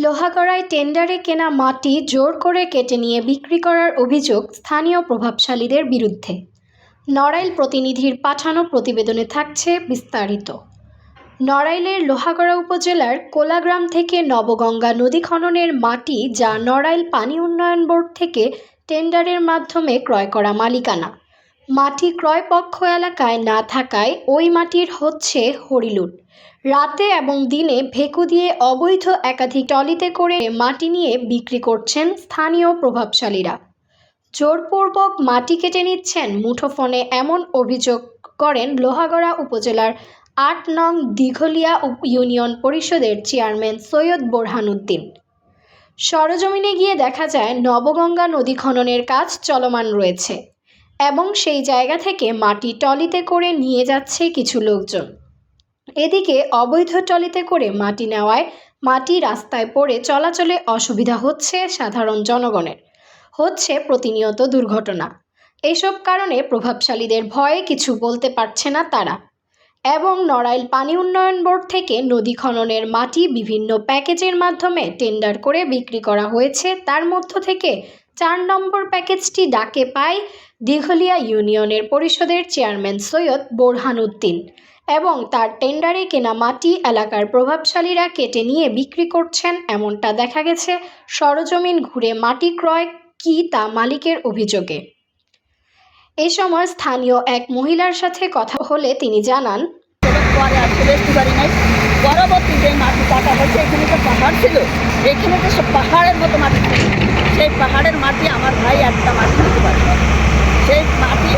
লোহাগড়ায় টেন্ডারে কেনা মাটি জোর করে কেটে নিয়ে বিক্রি করার অভিযোগ স্থানীয় প্রভাবশালীদের বিরুদ্ধে। নড়াইল প্রতিনিধির পাঠানো প্রতিবেদনে থাকছে বিস্তারিত। নড়াইলের লোহাগড়া উপজেলার কোলাগ্রাম থেকে নবগঙ্গা নদী খননের মাটি যা নড়াইল পানি উন্নয়ন বোর্ড থেকে টেন্ডারের মাধ্যমে ক্রয় করা মালিকানা। মাটি ক্রয়পক্ষ এলাকায় না থাকায় ওই মাটির হচ্ছে হরিলুট। রাতে এবং দিনে ভেকু দিয়ে অবৈধ একাধিক টলিতে করে মাটি নিয়ে বিক্রি করছেন স্থানীয় প্রভাবশালীরা। জোরপূর্বক মাটি কেটে নিচ্ছেন মুঠোফোনে এমন অভিযোগ করেন লোহাগড়া উপজেলার আট নং দিঘলিয়া ইউনিয়ন পরিষদের চেয়ারম্যান সৈয়দ বোরহানুদ্দিন সরজমিনে গিয়ে দেখা যায় নবগঙ্গা নদী খননের কাজ চলমান রয়েছে। এবং সেই জায়গা থেকে মাটি টলিতে করে নিয়ে যাচ্ছে কিছু লোকজন। এদিকে অবৈধ টলিতে করে মাটি নেওয়ায় মাটি রাস্তায় পড়ে চলাচলে অসুবিধা হচ্ছে সাধারণ জনগণের। হচ্ছে প্রতিনিয়ত দুর্ঘটনা। এসব কারণে প্রভাবশালীদের ভয়ে কিছু বলতে পারছে না তারা। এবং নড়াইল পানি উন্নয়ন বোর্ড থেকে নদী খননের মাটি বিভিন্ন প্যাকেজের মাধ্যমে টেন্ডার করে বিক্রি করা হয়েছে। তার মধ্য থেকে চার নম্বর প্যাকেজটি ডাকে পায় দিঘলিয়া ইউনিয়নের পরিষদের চেয়ারম্যান সৈয়দ বোরহানুদ্দিন এবং তার টেন্ডারে কেনা মাটি এলাকার প্রভাবশালীরা কেটে নিয়ে বিক্রি করছেন এমনটা দেখা গেছে সরজমিন ঘুরে মাটি ক্রয় কি তা মালিকের অভিযোগে। এ সময় স্থানীয় এক মহিলার সাথে কথা হলে তিনি জানান, পরে পরবর্তী যে মাটি কাটা হয়েছে এখানে তো পাহাড় ছিল এখানে তো সব পাহাড়ের মতো মাটি ছিল। সেই পাহাড়ের মাটি আমার ভাই একটা মাটি নিতে পারে সেই মাটি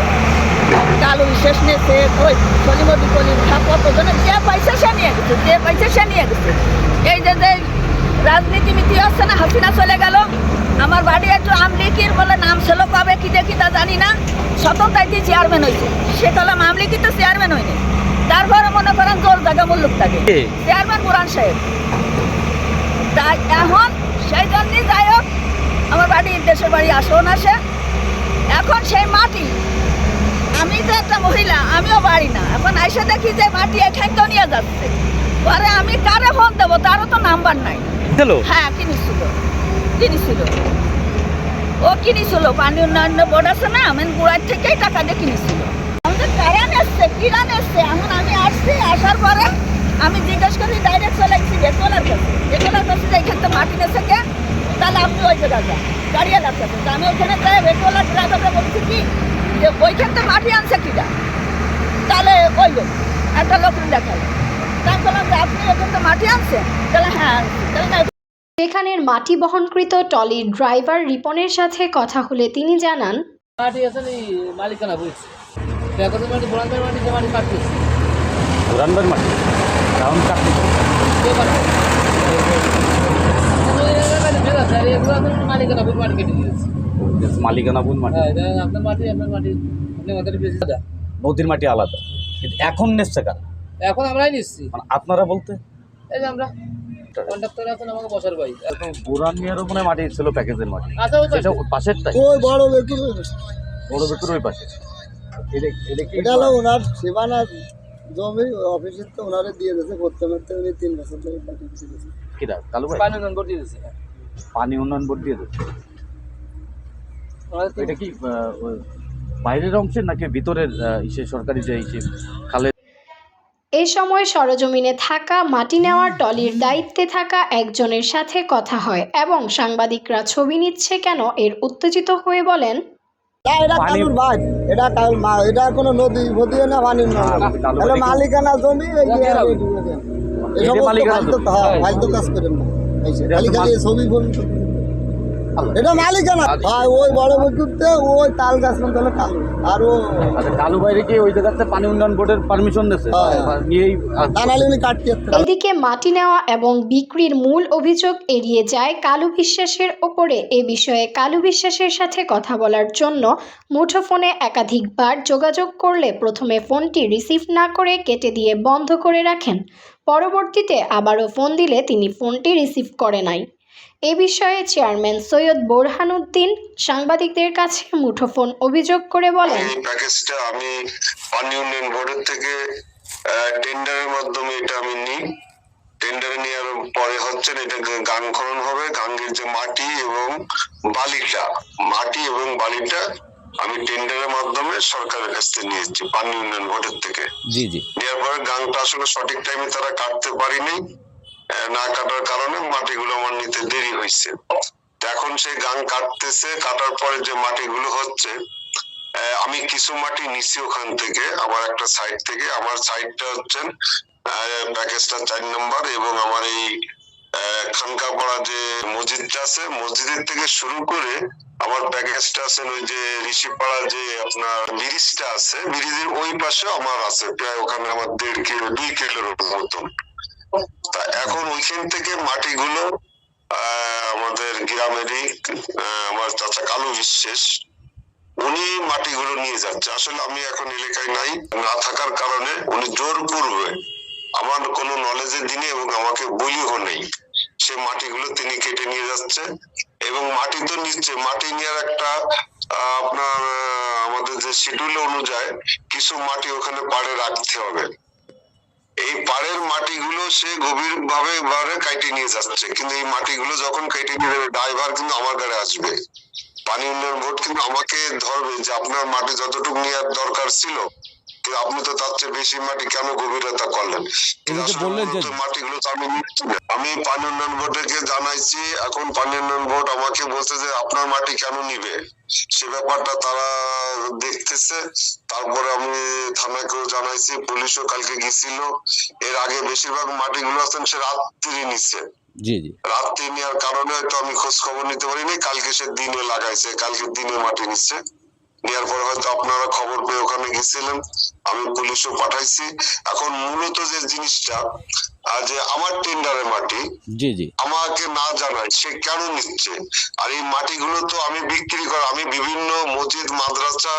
কালো বিশেষ নিয়ে সে ওই সলিমদি কলি কত জনে যে পয়সা সে নিয়ে গেছে যে পয়সা সে নিয়ে গেছে। এই যে যে রাজনীতি মিতি হচ্ছে না হাসিনা চলে গেল। আমার বাড়ি একটু আমলিকির বলে নাম ছিল কবে কি দেখি তা জানি না। শততাইতে চেয়ারম্যান হয়েছে। সে তাহলে আমলিকি তো চেয়ারম্যান হয়নি। তারপরে মনে করেন জোর জায়গা মুল্লুক থাকে? চেয়ারম্যান মুরান সাহেব। তাই এখন সেই জন্যই যাই হোক আমার বাড়ি দেশের বাড়ি আসন আসে। এখন সেই মাটি আমি তো একটা মহিলা আমিও বাড়ি না। এখন আইসে দেখি যে মাটি এখান তো নিয়ে যাচ্ছে। পরে আমি কারে ফোন দেবো? তারও তো নাম্বার নাই। হ্যাঁ কিনেছিল। কিনেছিল। ও কিনেছিল পানি উন্নয়ন বোর্ড আছে না আমি গুড়ার থেকেই টাকা দিয়ে কিনেছিল। আমাদের কারান এসছে কিরান এসছে? এখন আমি আসছি আসার পরে আমি জিজ্ঞেস করি ডাইরেক্ট চলে গেছি বেতলার কাছে বেতলার কাছে যে এখান থেকে মাটি নেছে কে তাহলে আপনি ওই জায়গা গাড়িয়ালার কাছে আমি ওখানে যাই বেতলার ড্রাইভারকে বলছি কি যে ওইখান থেকে মাটি আনছে কিনা? তাহলে ওই লোক একটা লোক দেখাল। তা বললাম যে আপনি এখান থেকে মাটি আনছেন? তাহলে হ্যাঁ তাহলে না সেখানের মাটি বহনকৃত টলির ড্রাইভার রিপনের সাথে কথা হলে তিনি জানান মাটি আছে নি মালিকানা বুঝছি এখন মাটি মাটি যে মাটি কাটতেছি। মাটি? রাউন্ড কাটতে কে কাটবে এগুলো আপনার মালিকানা বুঝ মাটি। কেটে দিয়েছে মালিকানা বুন মাটি হ্যাঁ এটা আপনার মাটি আপনার মাটি নদীর মাটি আলাদা। কিন্তু এখন নেচ্ছে কারা? এখন আমরাই নিচ্ছি মানে আপনারা বলতে? এই যে আমরা কন্ডাক্টর আছেন আমাকে বসার ভাই বুরান মিয়ারও মনে মাটি ছিল প্যাকেজের মাটি। আচ্ছা ওই পাশেরটাই। ওই বড় বেকুর বড় বেকুর ওই পাশে। এটা- এটা কি- এটা হলো ওনার সীমানার জমি অফিসের তো ওনারে দিয়ে দিয়েছে করতে করতে উনি তিন বছর ধরে পাঠিয়ে দিয়েছে কিরা কালু ভাই? পানি নম্বর দিয়ে দিচ্ছে পানি উন্নয়ন বোর্ড দিয়ে দিচ্ছে এটা কি বাইরের অংশের নাকি ভিতরের ইসে সরকারি যে ইসে খালে? এ সময় সরজমিনে থাকা মাটি নেওয়ার টলির দায়িত্বে থাকা একজনের সাথে কথা হয় এবং সাংবাদিকরা ছবি নিচ্ছে কেন এর উত্তেজিত হয়ে বলেন না এটা কালুর ভাই এটা কাল এটা কোনো নদী নদীও না পানির না কালু এটা বাড়ি- মালিকানা জমি। এসব ফালতু-। হ্যাঁ, কাজ করেন না। খালি খালি ছবি ফোন এটা মালিকানা। ভাই ওই বড় বকুরতে ওই তাল গাছ মতো হলো কালু। আর ও আচ্ছা কালু বাইরে কি ওই জায়গাতে পানি উন্নয়ন বোর্ডের পারমিশন দিয়েছে? হ্যাঁ। এদিকে মাটি নেওয়া এবং বিক্রির মূল অভিযোগ এড়িয়ে যায় কালু বিশ্বাসের ওপরে। এ বিষয়ে কালু বিশ্বাসের সাথে কথা বলার জন্য মুঠোফোনে একাধিকবার যোগাযোগ করলে প্রথমে ফোনটি রিসিভ না করে কেটে দিয়ে বন্ধ করে রাখেন। পরবর্তীতে আবারও ফোন দিলে তিনি ফোনটি রিসিভ করে নাই। এ বিষয়ে চেয়ারম্যান সৈয়দ বোরহানুদ্দিন সাংবাদিকদের কাছে মুঠোফোন অভিযোগ করে বলেন এই প্যাকেজটা আমি পানি উন্নয়ন বোর্ডের থেকে টেন্ডারের মাধ্যমে এটা আমি নিই। টেন্ডারে নেওয়ার পরে হচ্ছে এটা গাং খনন হবে। গাঙ্গের যে মাটি এবং বালিটা মাটি এবং বালিটা আমি টেন্ডারের মাধ্যমে সরকারের কাছ থেকে নিয়েছি পানি উন্নয়ন বোর্ডের থেকে। জি জি। নেওয়ার পরে গাংটা আসলে সঠিক টাইমে তারা কাটতে পারিনি। না কাটার কারণে মাটিগুলো আমার নিতে দেরি হয়েছে এখন সেই গাং কাটতেছে, কাটার পরে যে মাটিগুলো হচ্ছে আমি কিছু মাটি নিছি ওখান থেকে, আমার একটা সাইড থেকে। আমার সাইডটা হচ্ছেন প্যাকেজটা চার নম্বর এবং আমার এই খানকাপাড়া যে মসজিদটা আছে, মসজিদের থেকে শুরু করে আমার প্যাকেজটা আছে ওই যে ঋষিপাড়া যে আপনার ব্রিজটা আছে, ব্রিজের ওই পাশে আমার আছে, প্রায় ওখানে আমার দেড় কিলো, দুই কিলোর মতন। এখন ওইখান থেকে মাটিগুলো আমাদের গ্রামেরই আমার চাচা কালু বিশ্বাস, উনি মাটিগুলো নিয়ে যাচ্ছে। আসলে আমি এখন এলাকায় নাই, না থাকার কারণে উনি জোর পূর্বে আমার কোনো নলেজের দিনে এবং আমাকে বলিও নেই। সে মাটিগুলো তিনি কেটে নিয়ে যাচ্ছে এবং মাটি তো নিচ্ছে। মাটি নেওয়ার একটা আপনার আমাদের যে শিডিউল অনুযায়ী কিছু মাটি ওখানে পাড়ে রাখতে হবে। এই পাড়ের মাটিগুলো সে গভীর ভাবে ভাবে কাইটে নিয়ে যাচ্ছে। কিন্তু এই মাটিগুলো যখন কেটে নিয়ে যাবে ড্রাইভার কিন্তু আমার গাড়ি আসবে। পানি উন্নয়ন বোর্ড কিন্তু আমাকে ধরবে যে আপনার মাটি যতটুকু নেওয়ার দরকার ছিল কিন্তু আপনি তো তার চেয়ে বেশি মাটি কেন গভীরতা করলেন? মাটিগুলো তো আমি নিচ্ছি আমি পানি উন্নয়ন বোর্ডকে জানাইছি এখন পানি উন্নয়ন বোর্ড আমাকে বলছে যে আপনার মাটি কেন নিবে? সে ব্যাপারটা তারা দেখতেছে। তারপরে আমি থানাকেও জানাইছি পুলিশও কালকে গেছিল। এর আগে বেশিরভাগ মাটিগুলো আছেন সে রাত্রি নিচ্ছে জি জি। রাত্রি নেওয়ার কারণে হয়তো আমি খোঁজ খবর নিতে পারিনি কালকে সে দিনে লাগাইছে কালকে দিনে মাটি নিচ্ছে নেওয়ার পরে হয়তো আপনারা খবর পেয়ে ওখানে গেছিলেন আমি পুলিশও পাঠাইছি। এখন মূলত যে জিনিসটা যে আমার টেন্ডারের মাটি জি জি। আমাকে না জানায় সে কেন নিচ্ছে? আর এই মাটিগুলো তো আমি বিক্রি করা আমি বিভিন্ন মসজিদ মাদ্রাসা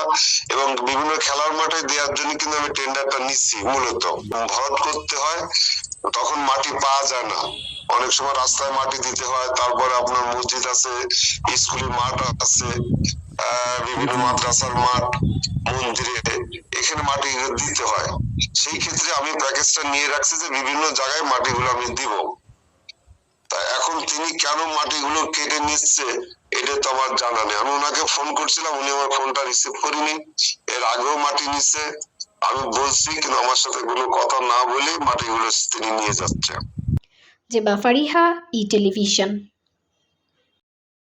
এবং বিভিন্ন খেলার মাঠে দেওয়ার জন্য কিন্তু আমি টেন্ডারটা নিচ্ছি মূলত। ভরত করতে হয় তখন মাটি পাওয়া যায় না। অনেক সময় রাস্তায় মাটি দিতে হয় তারপরে আপনার মসজিদ আছে স্কুলের মাঠ আছে বিভিন্ন মাদ্রাসার মাঠ মন্দিরে এখানে মাটি দিতে হয়। সেই ক্ষেত্রে আমি প্যাকেজটা নিয়ে রাখছি যে বিভিন্ন জায়গায় মাটিগুলো আমি দিব। এখন তিনি কেন মাটিগুলো কেটে নিচ্ছে এটা তো আমার জানা নেই। আমি ওনাকে ফোন করছিলাম উনি আমার ফোনটা রিসিভ করিনি। এর আগেও মাটি নিচ্ছে। আমি বলছি কিন্তু আমার সাথে কোনো কথা না বলে মাটিগুলো তিনি নিয়ে যাচ্ছে যে ফারিহা ই টেলিভিশন।